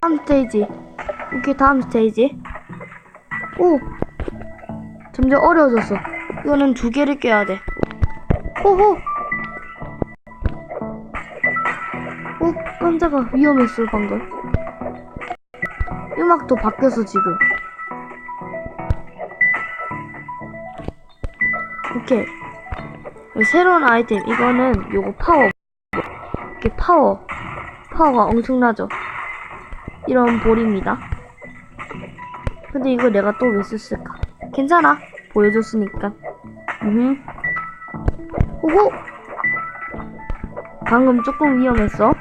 다음 스테이지. 오케이, 다음 스테이지. 오! 점점 어려워졌어. 이거는 두 개를 깨야 돼. 호호! 어, 깜짝아. 위험했어, 방금. 음악도 바뀌었어, 지금. 오케이. 새로운 아이템. 이거는 요거 파워. 이게 파워. 파워가 엄청나죠? 이런 볼입니다. 근데 이거 내가 또 왜 썼을까? 괜찮아. 보여줬으니까. 음. 오호! 방금 조금 위험했어.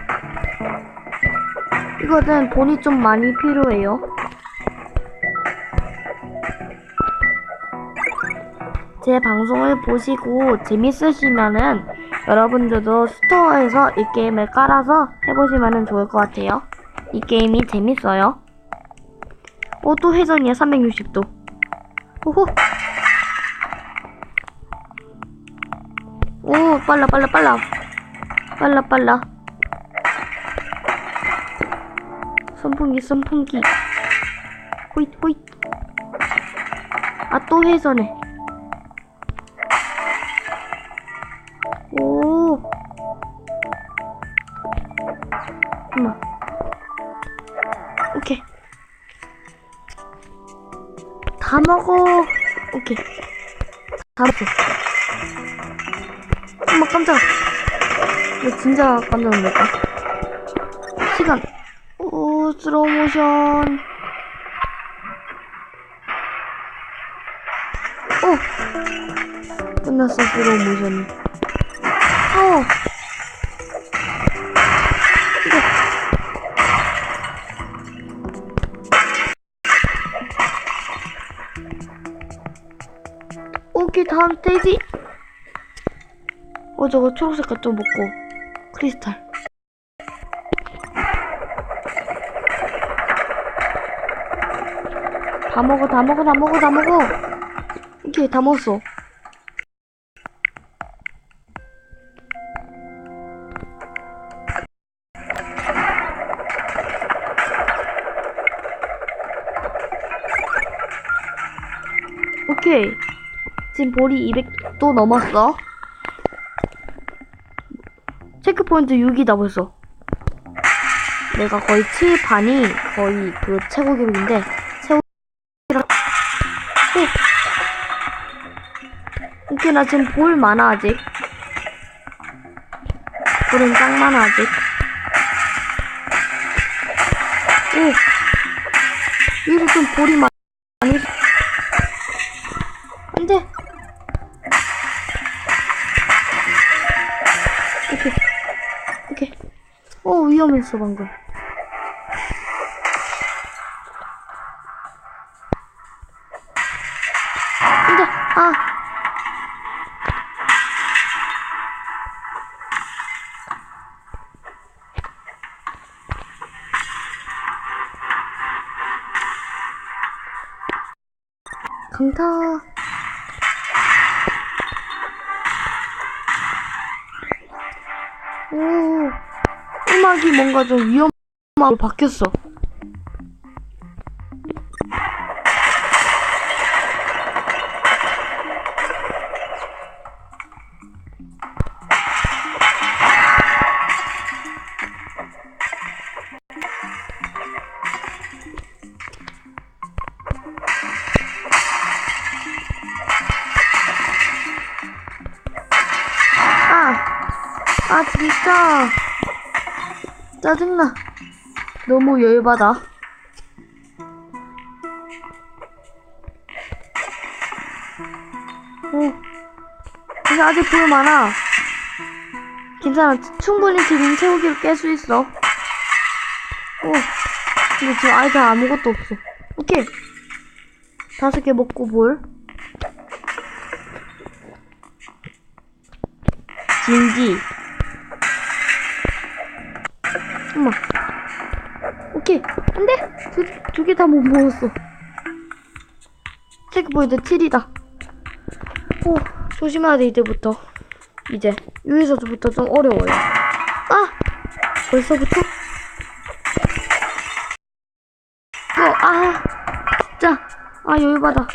이거는 돈이 좀 많이 필요해요. 제 방송을 보시고 재밌으시면은 여러분들도 스토어에서 이 게임을 깔아서 해보시면 좋을 것 같아요. 이 게임이 재밌어요. 오, 또 회전이야, 360도. 오호! 오, 빨라, 빨라, 빨라. 빨라, 빨라. 선풍기, 선풍기. 호잇, 호잇. 아, 또 회전해. 다 먹어. 오케이. 다 먹어. 엄마 깜짝아. 이거 진짜 깜짝 놀랐다. 시간. 오, 슬로우 모션. 오. 끝났어, 슬로우 모션이. 파 스테이지. 어, 저거 초록색 같좀 먹고. 크리스탈. 다 먹어, 다 먹어, 다 먹어, 다 먹어. 오케이, 다 먹었어. 지금 볼이 200도 넘었어. 체크포인트 6이다 벌써. 내가 거의 7 반이 거의 그 최고 기록인데 최고. 오케이 나 지금 볼 많아 아직. 볼은 짱 많아 아직. 오. 위로 좀 볼이 많- 어, 위험했어, 방금. 안 돼! 아! 강타. 음악이 뭔가 좀 위험하고 바뀌었어. 짜증나. 너무 열받아. 오, 근데 아직 볼 많아. 괜찮아. 충분히 지금 채우기를 깰 수 있어. 오, 근데 지금 아이템 아무것도 없어. 오케이. 다섯 개 먹고 볼. 진기. 다 못 먹었어. 체크포인트 7이다. 오, 조심해야 돼, 이제부터. 이제. 여기서부터 좀 어려워요. 아! 벌써부터? 아, 진짜. 아, 열받아.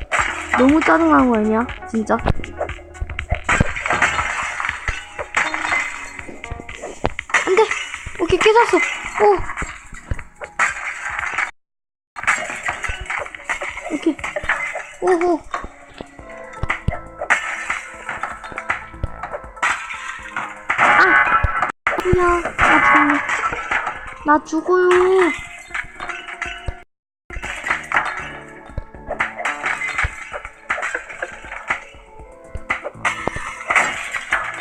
너무 짜증나는 거 아니야? 진짜. 안 돼! 오케이, 깨졌어. 오! 나 죽어요.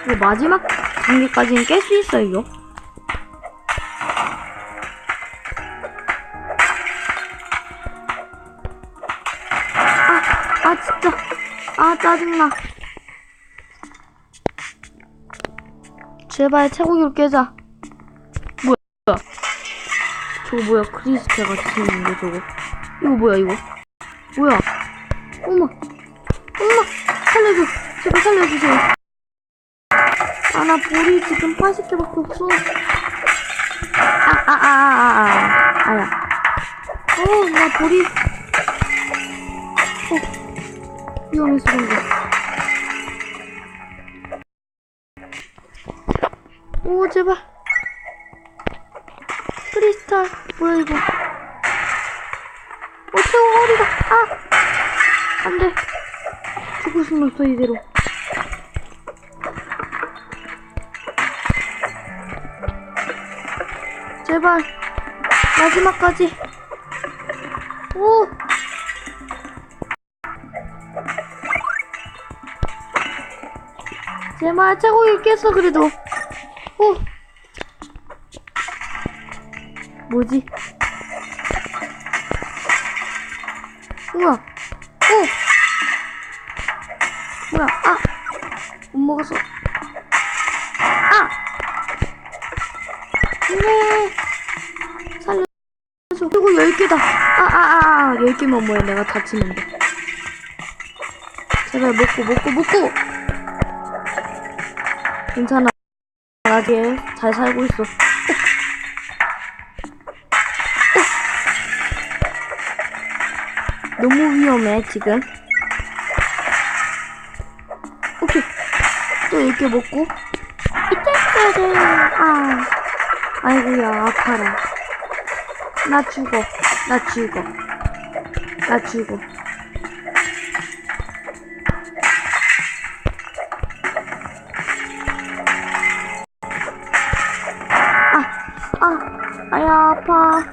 이거 마지막 단계까지는 깰 수 있어, 이거. 아, 아, 진짜. 아, 짜증나. 제발 최고기로 깨자. 저거 뭐야? 크리스탈 같이 생긴데, 저거. 이거 뭐야, 이거? 뭐야? 엄마. 엄마! 살려줘. 제발 살려주세요. 아, 나 볼이 지금 80개밖에 없어. 아, 아, 아, 아, 아, 아. 아야. 어, 나 볼이. 어, 위험해서 그런 거. 오, 제발. 크리스탈. 뭐야, 이거. 어, 태워, 허리가. 아! 안 돼. 죽고 싶었어, 이대로. 제발 마지막까지 오 제발 최고기 깼어 그래도 오 뭐지 우와 오 뭐야 아 못 먹었어 아 네. 살려줘. 이거 10개다. 아, 아, 아, 아. 10개면 뭐야. 내가 다치면 돼. 제발 먹고, 먹고, 먹고! 괜찮아. 아직 잘 살고 있어. 너무 위험해, 지금. 오케이. 또 10개 먹고. 이때까지. 아. 아이고야 아파라 나 죽어 나 죽어 나 죽어 아, 아, 아야 아파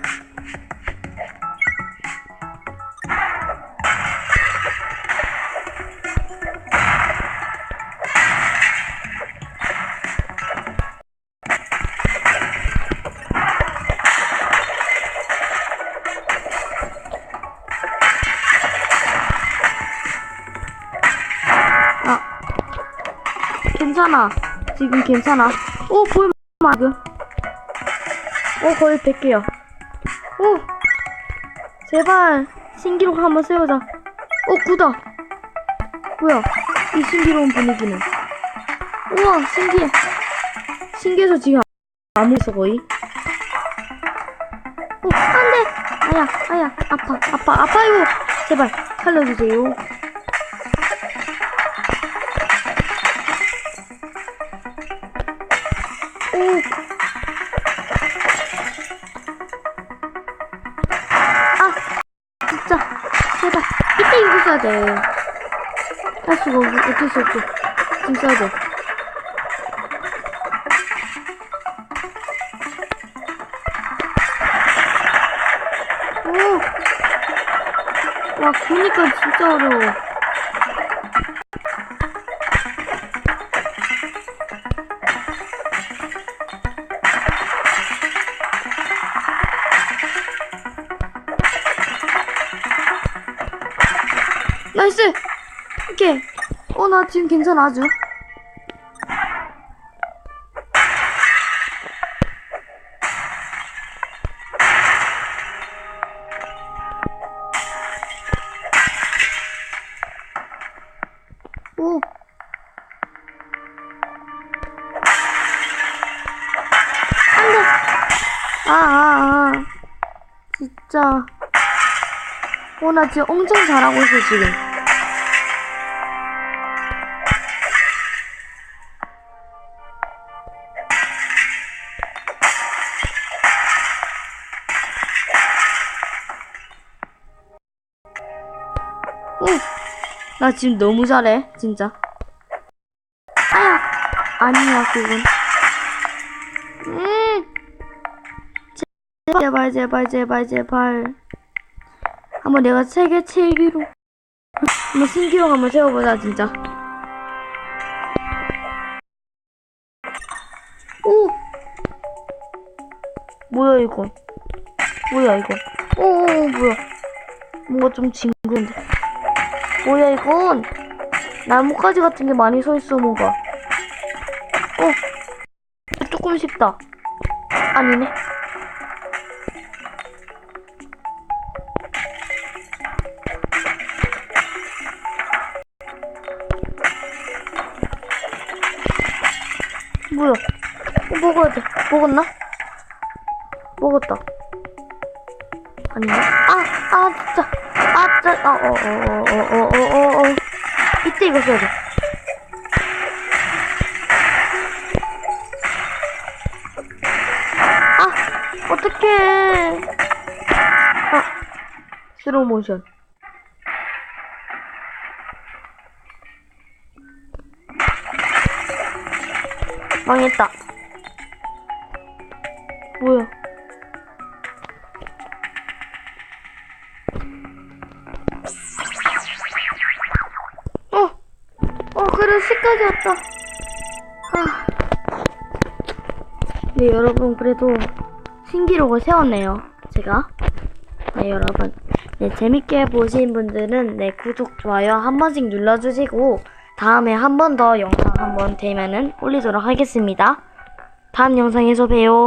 괜찮아. 지금 괜찮아. 오 보이마 지금 오 거의 100개야 오 제발 신기록 한번 세우자. 오 구다. 뭐야? 이 신기로운 분위기는 우와 신기해 신기해서 지금 안 먹었어 거의. 오 안 돼. 아야 아야 아파 아파. 아파요. 제발 살려주세요 써야 돼. 할 수가 없어. 어쩔 수 없어. 지금 써야 돼. 오. 와, 보니까 진짜 어려워. 나이스! 오케이. 어, 나 지금 괜찮아, 아주. 오. 안 돼! 아, 아, 아. 진짜. 어, 나 지금 엄청 잘하고 있어, 지금. 오! 나 지금 너무 잘해, 진짜. 아야! 아니야, 그건. 음! 제발, 제발, 제발, 제발. 한번 내가 세계 최기로. 한번 신기록 한번 세워보자, 진짜. 오! 뭐야, 이건? 뭐야, 이거? 오, 오, 뭐야. 뭔가 좀 징 나뭇가지 같은 게 많이 서 있어 뭐가. 어, 조금 쉽다. 아니네. 뭐야? 어, 먹어야 돼. 먹었나? 먹었다. 아닌가? 아, 아, 진짜. 아, 진짜. 어어 어 어 어 어어 어. 어, 어, 어 이때 이거 써야 돼. 아, 어떡해. 아, 스로우 모션. 망했다. 뭐야? 10까지 왔다. 아. 네, 여러분, 그래도 신기록을 세웠네요. 제가. 네, 여러분. 네, 재밌게 보신 분들은 네, 구독, 좋아요 한 번씩 눌러주시고, 다음에 한 번 더 영상 한 번 되면은 올리도록 하겠습니다. 다음 영상에서 봬요.